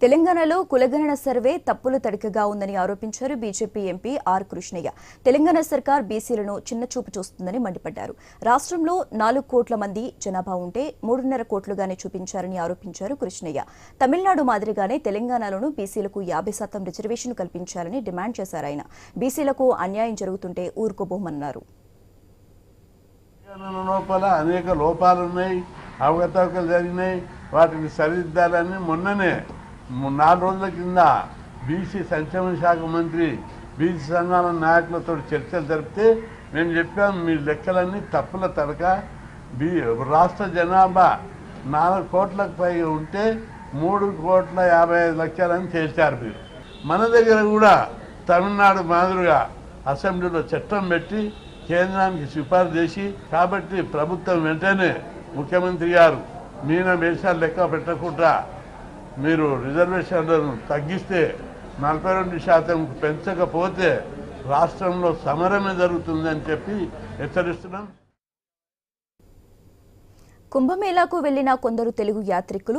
తెలంగాణలో కులగణన సర్వే తప్పులు తడికగా ఉందని ఆరోపించారు BJP MP R Krishnaiah. Telangana సర్కార్ బీసీలను చిన్నచూపు చూస్తుందని మండిపడ్డారు. రాష్ట్రంలో నాలుగు కోట్ల మంది జనాభా ఉంటే మూడున్నర కోట్లుగానే చూపించారని ఆరోపించారు కృష్ణయ్య. తమిళనాడు మాదిరిగానే తెలంగాణలోనూ బీసీలకు యాభై శాతం రిజర్వేషన్ కల్పించాలని డిమాండ్ చేశారు ఆయన. బీసీలకు అన్యాయం జరుగుతుంటే ఊరుకోబోమన్నారు. లోపల అనేక అవకతవకలు జరిగినాయి వాటిని సరిదిద్దాలని మొన్ననే నాలుగు రోజుల కింద బీసీ సంక్షేమ శాఖ మంత్రి బీసీ సంఘాల నాయకులతో చర్చలు జరిపితే మేము చెప్పాం మీ లెక్కలన్నీ తప్పుల తడక బీ రాష్ట్ర జనాభా నాలుగు కోట్లకు పైగా ఉంటే మూడు కోట్ల యాభై ఐదు లక్షలని చేశారు మీరు. మన దగ్గర కూడా తమిళనాడు మాదిరిగా అసెంబ్లీలో చట్టం పెట్టి కేంద్రానికి సిఫార్సు చేసి కాబట్టి ప్రభుత్వం వెంటనే ముఖ్యమంత్రి గారు మీన వేషాలు లెక్క పెట్టకుండా మీరు రిజర్వేషన్లను తగ్గిస్తే నలభై రెండు శాతం పెంచకపోతే రాష్ట్రంలో సమరమే జరుగుతుందని చెప్పి హెచ్చరిస్తున్నాం. కుంభమేళాకు వెళ్ళిన కొందరు తెలుగు యాత్రికులు